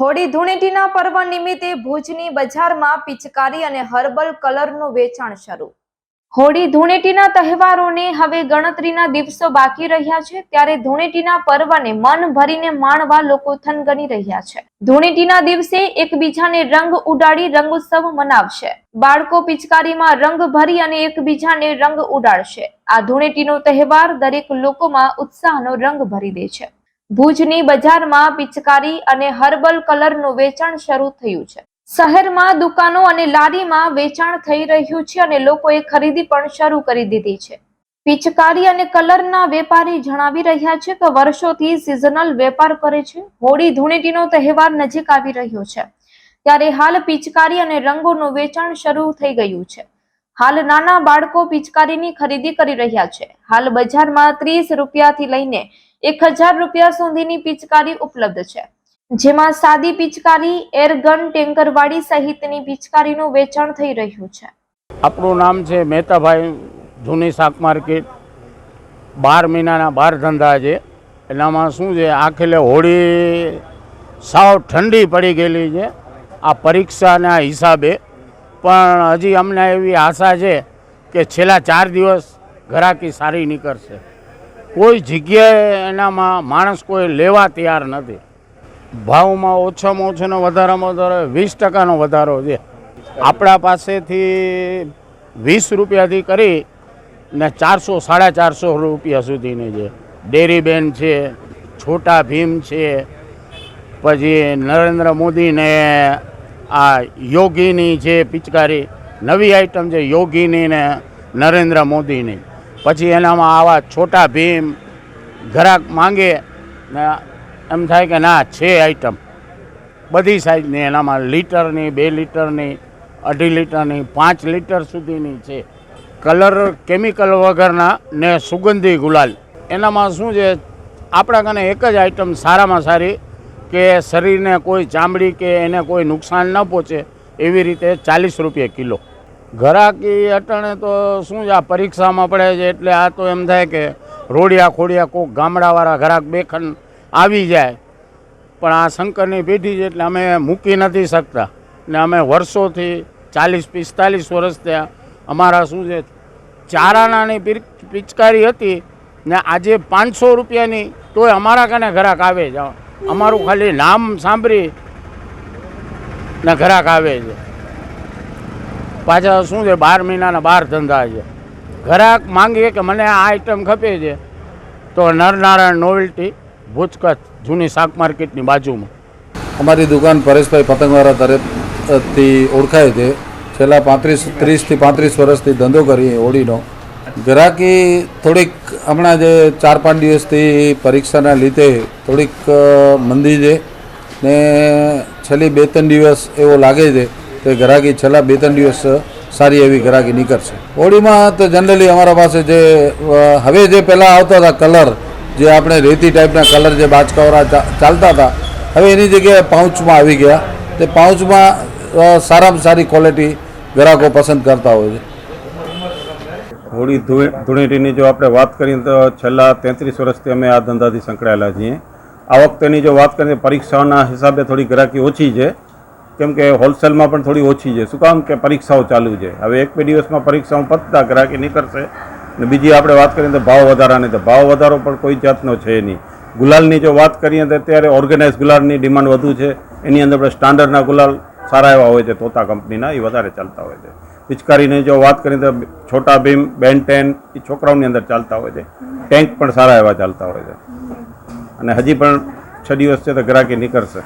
હોળી ધૂળેટીના પર્વ નિમિત્તે ભુજની બજારમાં પિચકારી અને હર્બલ કલરનું વેચાણ શરૂ. હોળી ધૂળેટીના તહેવારોને હવે ગણતરીના દિવસો બાકી રહ્યા છે, ત્યારે ધૂળેટીના પર્વને મન ભરીને માણવા લોકો થનગની રહ્યા છે. ધૂળેટીના દિવસે એકબીજાને રંગ ઉડાડી રંગોત્સવ મનાવશે. બાળકો પિચકારીમાં રંગ ભરી અને એકબીજાને રંગ ઉડાડશે. આ ધૂળેટીનો તહેવાર દરેક લોકોમાં ઉત્સાહનો રંગ ભરી દે છે. ભુજની બજારમાં પિચકારી અને હર્બલ કલરનું વેચાણ શરૂ થયું છે. શહેરમાં દુકાનો અને લારીમાં વેચાણ થઈ રહ્યું છે અને લોકોએ ખરીદી પણ શરૂ કરી દીધી છે. પિચકારી અને કલરના વેપારી જણાવી રહ્યા છે કે વર્ષોથી સિઝનલ વેપાર કરે છે. હોળી ધૂળેટીનો તહેવાર નજીક આવી રહ્યો છે. ત્યારે હાલ પિચકારી અને રંગોનું વેચાણ શરૂ થઈ ગયું છે. હાલ નાના બાળકો પિચકારીની ખરીદી કરી રહ્યા છે. હાલ બજારમાં ત્રીસ રૂપિયાથી લઈને એક હજાર રૂપિયા સુધીની પિચકારી ઉપલબ્ધ છે. જેમાં સાદી પિચકારી, એરગન ટેન્કરવાળી સહિતની પિચકારીનું વેચાણ થઈ રહ્યું છે. આપણું નામ છે મહેતાભાઈ જૂની શાક માર્કેટ. બાર મહિનાના બાર ધંધા છે. એનામાં શું છે, આખેલે હોળી સાવ ઠંડી પડી ગયેલી છે. આ પરીક્ષાના હિસાબે પણ હજી અમને એવી આશા છે કે છેલ્લા ચાર દિવસ ઘરાકી સારી નીકળશે. કોઈ જગ્યાએ એનામાં માણસ કોઈ લેવા તૈયાર નથી. ભાવમાં ઓછામાં ઓછાનો વધારામાં વધારે વીસ ટકાનો વધારો છે. આપણા પાસેથી વીસ રૂપિયાથી કરી ને ચારસો, સાડા ચારસો રૂપિયા સુધીની છે. ડેરીબેન છે, છોટા ભીમ છે, પછી નરેન્દ્ર મોદીને આ યોગીની છે પિચકારી, નવી આઈટમ છે યોગીની ને નરેન્દ્ર મોદીની. પછી એનામાં આવા છોટા ભીમ, ઘરાક માંગે, ને એમ થાય કે ના, છે આઈટમ બધી સાઈઝની એનામાં લીટરની, બે લીટરની, અઢી લીટરની, પાંચ લીટર સુધીની છે. કલર, કેમિકલ વગરના ને સુગંધી ગુલાલ. એનામાં શું છે? આપણા કને એક જ આઈટમ સારામાં સારી કે શરીરને કોઈ ચામડી કે એને કોઈ નુકસાન ન પહોંચે એવી રીતે ચાલીસ રૂપિયા કિલો. ઘરાકી અટાણે તો શું છે આ પરીક્ષામાં પડે છે? એટલે આ તો એમ થાય કે રોડિયા ખોડિયા કોક ગામડાવાળા ઘરાક બેખન આવી જાય. પણ આ શંકરની પેઢી છે એટલે અમે મૂકી નથી શકતા. ને અમે વર્ષોથી ચાલીસ, પિસ્તાલીસ વર્ષ થયા. અમારા શું છે? ચારાનાની પિચકારી હતી ને આજે પાંચસો રૂપિયાની તોય અમારા કને ઘરાક આવે છે અમારું ખાલી નામ સાંભળી ને ઘરાક આવે છે. પાછા શું છે, બાર મહિનાના બાર ધંધા છે. ઘરાક માંગીએ કે મને આ આઈટમ ખપે છે, તો નરનારાયણ નોવેલ્ટી ભુજ જૂની શાક માર્કેટની બાજુમાં. અમારી દુકાન પરેશભાઈ પતંગવાળા તરફથી ઓળખાય છે. છેલ્લા પાંત્રીસ, ત્રીસથી પાંત્રીસ વર્ષથી ધંધો કરીએ, હોળીનો. ગ્રાહકી થોડીક હમણાં જે ચાર પાંચ દિવસથી પરીક્ષાના લીધે થોડીક મંદી છે ને છેલ્લી બે ત્રણ દિવસ એવો લાગે છે કે ગ્રાહકી છેલ્લા બે ત્રણ દિવસ સારી એવી ગ્રાહકી નીકળશે. હોળીમાં તો જનરલી અમારા પાસે જે હવે જે પહેલાં આવતા હતા કલર, જે આપણે રેતી ટાઈપના કલર જે બાચકાવરા ચાલતા હતા, હવે એની જગ્યાએ પાઉચમાં આવી ગયા. તે પાઉચમાં સારામાં સારી ક્વોલિટી ગ્રાહકો પસંદ કરતા હોય છે. હોળી ધૂળે- ધૂળેટીની જો આપણે વાત કરીએ તો છેલ્લા તેત્રીસ વર્ષથી અમે આ ધંધાથી સંકળાયેલા છીએ. આ વખતેની જો વાત કરીએ પરીક્ષાઓના હિસાબે થોડી ગ્રાહકી ઓછી છે. કેમ કે હોલસેલમાં પણ થોડી ઓછી છે. શું કામ કે પરીક્ષાઓ ચાલુ છે. હવે એક બે દિવસમાં પરીક્ષાઓ પતતા ગ્રાહકી નીકળશે. અને બીજી આપણે વાત કરીએ તો ભાવ વધારાની. તો ભાવ વધારો પણ કોઈ જાતનો છે નહીં. ગુલાલની જો વાત કરીએ તો અત્યારે ઓર્ગેનાઇઝ ગુલાલની ડિમાન્ડ વધુ છે. એની અંદર આપણે સ્ટાન્ડર્ડના ગુલાલ સારા એવા હોય છે. તોતા કંપનીના, એ વધારે ચાલતા હોય છે. પિચકારીની જો વાત કરીએ તો છોટા ભીમ, બેન ટેન, એ છોકરાઓની અંદર ચાલતા હોય છે. ટેન્ક પણ સારા એવા ચાલતા હોય છે. અને હજી પણ છ દિવસ છે તો ગ્રાહકી નીકળશે.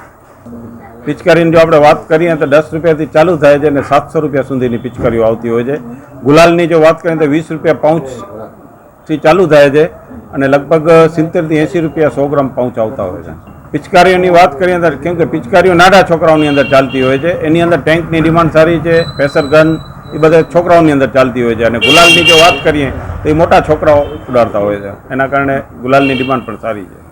પિચકારીની જો આપણે વાત કરીએ તો દસ રૂપિયાથી ચાલુ થાય છે અને સાતસો રૂપિયા સુધીની પિચકારીઓ આવતી હોય છે. ગુલાલની જો વાત કરીએ તો વીસ રૂપિયા પાઉચથી ચાલુ થાય છે અને લગભગ સિત્તેરથી એંસી રૂપિયા સો ગ્રામ પાઉચ આવતા હોય છે. પિચકારીઓની વાત કરીએ અંદર કેમ કે પિચકારીઓ નાના છોકરાઓની અંદર ચાલતી હોય છે. એની અંદર ટેન્કની ડિમાન્ડ સારી છે, પ્રેશર ગન એ બધા છોકરાઓની અંદર ચાલતી હોય છે. અને ગુલાલની જો વાત કરીએ તો એ મોટા છોકરાઓ ઉડાડતા હોય છે. એના કારણે ગુલાલની ડિમાન્ડ પણ સારી છે.